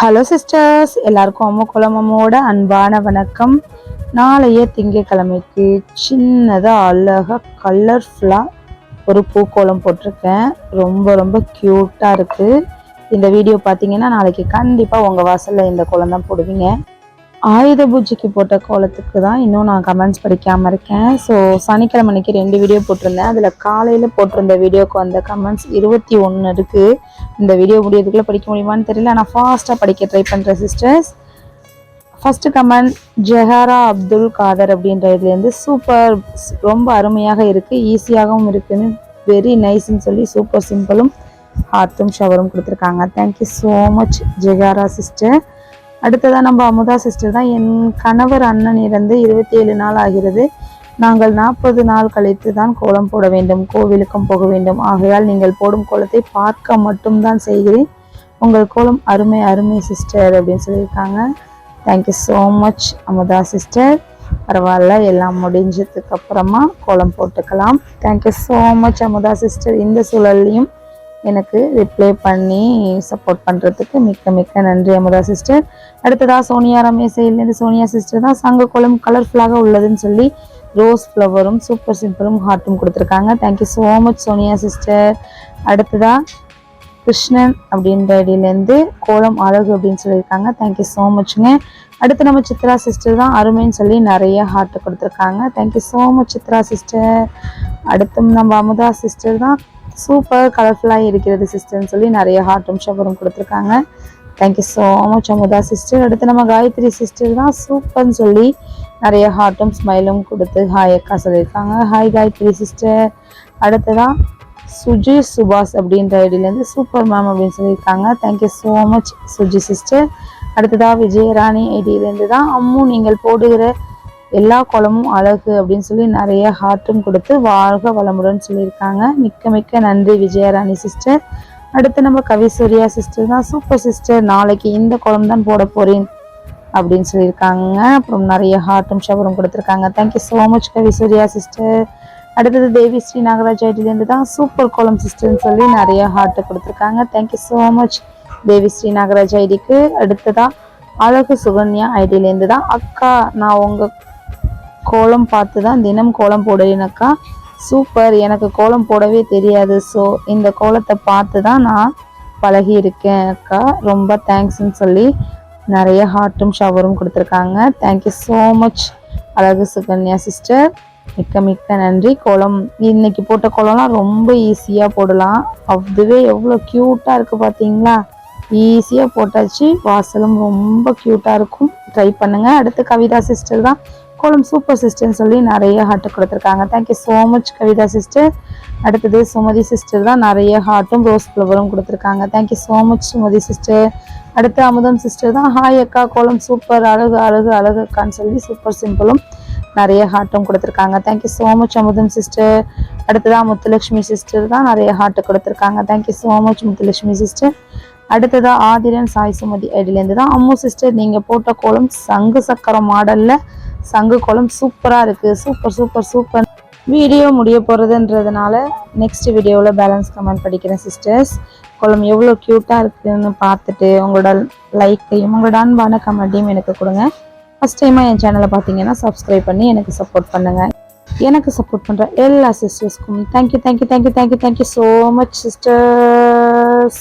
Hello sisters எல்லாருக்கும் அம்மா குலமம்மோட அன்பான வணக்கம். நாளைய திங்கக்கிழமைக்கு சின்னதாக அழகாக கலர்ஃபுல்லாக ஒரு பூக்கோலம் போட்டிருக்கேன். ரொம்ப ரொம்ப க்யூட்டாக இருக்குது இந்த வீடியோ பார்த்தீங்கன்னா நாளைக்கு கண்டிப்பாக உங்கள் வாசலில் இந்த கோலம் தான் போடுவீங்க. ஆயுத பூஜைக்கு போட்ட கோலத்துக்கு தான் இன்னும் நான் கமெண்ட்ஸ் படிக்காமல் இருக்கேன். ஸோ சனிக்கிழமை அன்னைக்கு ரெண்டு வீடியோ போட்டிருந்தேன். அதில் காலையில் போட்டிருந்த வீடியோக்கு வந்த கமெண்ட்ஸ் இருபத்தி ஒன்று இருக்குது இந்த வீடியோ முடியறதுக்குள்ளே படிக்க முடியுமான்னு தெரியல. நான் ஃபாஸ்ட்டாக படிக்க ட்ரை பண்ணுறேன் sisters first comment Jehara Abdul Kader அப்படின்ற இதுலேருந்து சூப்பர் ரொம்ப அருமையாக இருக்குது ஈஸியாகவும் இருக்குன்னு வெரி நைஸ்ன்னு சொல்லி சூப்பர் சிம்பிளும் ஹார்த்தும் ஷவரும் கொடுத்துருக்காங்க. Thank you so much Jehara sister அடுத்ததாக நம்ம அமுதா சிஸ்டர் தான். என் கணவர் அண்ணன் இறந்து இருபத்தி ஏழு நாள் ஆகிறது. நாங்கள் நாற்பது நாள் கழித்து தான் கோலம் போட வேண்டும். கோவிலுக்கும் போக வேண்டும். ஆகையால் நீங்கள் போடும் கோலத்தை பார்க்க மட்டும்தான் செய்கிறேன். உங்கள் கோலம் அருமை அருமை சிஸ்டர் அப்படின்னு சொல்லியிருக்காங்க. Thank you so much Amudha sister பரவாயில்ல எல்லாம் முடிஞ்சதுக்கு அப்புறமா கோலம் போட்டுக்கலாம். Thank you so much Amudha sister இந்த சூழல்லையும் எனக்கு ரிப்ளை பண்ணி சப்போர்ட் பண்ணுறதுக்கு மிக்க மிக்க நன்றி அமுதா சிஸ்டர் அடுத்ததாக சோனியா ரமேஷ் சைட்லேருந்து சோனியா சிஸ்டர் தான் சங்க கோலம் கலர்ஃபுல்லாக உள்ளதுன்னு சொல்லி ரோஸ் ஃப்ளவரும் சூப்பர் சிம்பிளும் ஹார்ட்டும் கொடுத்துருக்காங்க. Thank you so much Sonia sister அடுத்ததாக கிருஷ்ணன் அப்படின்ற ஐடியிலேருந்து கோலம் அழகு அப்படின்னு சொல்லியிருக்காங்க. தேங்க்யூ ஸோ மச்ங்க அடுத்து நம்ம சித்ரா சிஸ்டர் தான் அருமைன்னு சொல்லி நிறைய ஹார்ட் கொடுத்துருக்காங்க. Thank you so much Chitra sister அடுத்து நம்ம அமுதா சிஸ்டர் தான் சூப்பர் கலர்ஃபுல்லாக இருக்கிறது சிஸ்டர்னு சொல்லி நிறைய ஹார்ட்டும் ஷவரும் கொடுத்துருக்காங்க. Thank you so much Amudha sister அடுத்து நம்ம காயத்ரி சிஸ்டர் தான் சூப்பர்னு சொல்லி நிறைய ஹார்ட்டும் ஸ்மைலும் கொடுத்து ஹாய் அக்கா சொல்லியிருக்காங்க. ஹாய் காயத்ரி சிஸ்டர் அடுத்ததான் சுஜி சுபாஷ் அப்படின்ற ஐடியிலேருந்து சூப்பர் மேம் அப்படின்னு சொல்லியிருக்காங்க. Thank you so much Suji sister அடுத்ததாக விஜயராணி ஐடியிலேருந்து தான் அம்மு நீங்கள் போடுகிற எல்லா குளமும் அழகு அப்படின்னு சொல்லி நிறைய ஹார்ட்டும் கொடுத்து வாழ்க வளமுடன் சொல்லியிருக்காங்க. மிக்க மிக்க நன்றி விஜயராணி சிஸ்டர் அடுத்து நம்ம கவிசூர்யா சிஸ்டர் தான். சூப்பர் சிஸ்டர் நாளைக்கு இந்த குளம் தான் போட போறேன் அப்படின்னு சொல்லியிருக்காங்க. அப்புறம் நிறைய ஹார்ட்டும் ஷவரும் கொடுத்துருக்காங்க. Thank you so much Kavisurya sister அடுத்தது தேவி ஸ்ரீ நாகராஜ் ஐடிலேருந்து தான் சூப்பர் கோலம் சிஸ்டர்னு சொல்லி நிறைய ஹார்ட்டு கொடுத்துருக்காங்க. Thank you so much Devi Sri Nagaraj ஐடிக்கு. அடுத்ததாக அழகு சுகன்யா ஐடியிலேருந்து தான். அக்கா நான் உங்கள் கோலம் பார்த்து தான் தினம் கோலம் போடுறேனக்கா சூப்பர். எனக்கு கோலம் போடவே தெரியாது. ஸோ இந்த கோலத்தை பார்த்து தான் நான் பழகி இருக்கேன் அக்கா ரொம்ப தேங்க்ஸ்ன்னு சொல்லி நிறைய ஹார்ட்டும் ஷவரும் கொடுத்துருக்காங்க. தேங்க்யூ ஸோ மச் அழகு சுகன்யா சிஸ்டர் மிக்க மிக்க நன்றி. கோலம் இன்னைக்கு போட்ட கோலம்லாம் ரொம்ப ஈஸியாக போடலாம். அதுவே எவ்வளோ க்யூட்டாக இருக்குது பார்த்தீங்களா? ஈஸியாக போட்டாச்சு. வாசலும் ரொம்ப க்யூட்டாக இருக்கும். ட்ரை பண்ணுங்கள் அடுத்து கவிதா சிஸ்டர் தான். கோலம் சூப்பர் சிஸ்டர்னு சொல்லி நிறைய ஹார்ட்டு கொடுத்துருக்காங்க. Thank you so much Kavitha sister அடுத்தது சுமதி சிஸ்டர் தான் நிறைய ஹார்ட்டும் ரோஸ் ஃப்ளவரும் கொடுத்துருக்காங்க. Thank you so much Sumathi sister அடுத்து அமுதம் சிஸ்டர் தான் ஹாய் அக்கா கோலம் சூப்பர் அழகு அழகு அழகு அக்கான்னு சொல்லி சூப்பர் சிம்பிளும் நிறைய ஹார்ட்டும் கொடுத்துருக்காங்க. Thank you so much Amudham sister அடுத்ததாக முத்துலட்சுமி சிஸ்டர் தான் நிறைய ஹார்ட்டு கொடுத்துருக்காங்க. Thank you so much Muthulakshmi sister அடுத்ததாக ஆதிரன் சாய் சுமதி ஐடிலேருந்து தான். அம்மு சிஸ்டர் நீங்கள் போட்ட கோலம் சங்கு சக்கரம் மாடலில் சங்கு கோலம் சூப்பராக இருக்குது சூப்பர் சூப்பர் சூப்பர் வீடியோ முடிய போகிறதுன்றதுனால நெக்ஸ்ட் வீடியோவில் பேலன்ஸ் கமெண்ட் படிக்கிறேன் சிஸ்டர்ஸ் கோலம் எவ்வளோ க்யூட்டாக இருக்குதுன்னு பார்த்துட்டு உங்களோட லைக்கையும் உங்களோட அன்பான கமெண்ட்டையும் எனக்கு கொடுங்க. ஃபஸ்ட் டைமாக என் சேனலை பார்த்தீங்கன்னா சப்ஸ்கிரைப் பண்ணி எனக்கு சப்போர்ட் பண்ணுங்கள் எனக்கு சப்போர்ட் பண்ணுற எல்லா சிஸ்டர்ஸ்க்கும் thank you thank you thank you thank you thank you so much sisters